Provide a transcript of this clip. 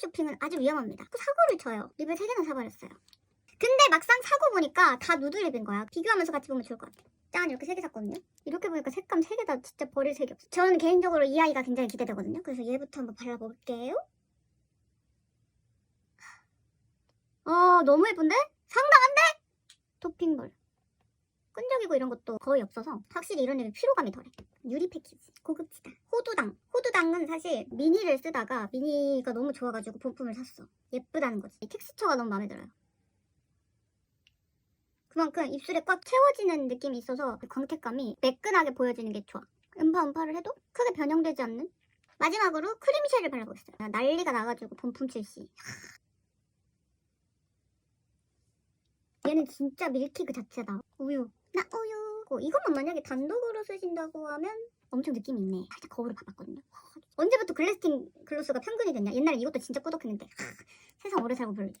쇼핑은 아주 위험합니다. 그 사고를 쳐요. 립을 3개나 사버렸어요. 근데 막상 사고 보니까 다 누드 립인 거야. 비교하면서 같이 보면 좋을 것 같아. 짠 이렇게 3개 샀거든요. 이렇게 보니까 색감 3개 다 진짜 버릴 색이 없어. 저는 개인적으로 이 아이가 굉장히 기대되거든요. 그래서 얘부터 한번 발라볼게요. 아 너무 예쁜데? 상당한데? 토핑볼. 끈적이고 이런 것도 거의 없어서 확실히 이런 립이 피로감이 덜해. 유리 패키지. 고급지다. 호두당. 호두당은 사실 미니를 쓰다가 미니가 너무 좋아가지고 본품을 샀어. 예쁘다는 거지. 이 텍스처가 너무 마음에 들어요. 그만큼 입술에 꽉 채워지는 느낌이 있어서 그 광택감이 매끈하게 보여지는 게 좋아. 음파 음파를 해도 크게 변형되지 않는? 마지막으로 크림쉘을 발라보겠어요. 난리가 나가지고 본품 출시. 얘는 진짜 밀키 그 자체다. 우유. 나 우유. 어, 이것만 만약에 단독으로 쓰신다고 하면 엄청 느낌이 있네. 살짝 거울을 봐봤거든요. 와, 언제부터 글래스팅 글로스가 편근이 됐냐? 옛날에 이것도 진짜 꾸덕했는데 하, 세상 오래 살고 별로야.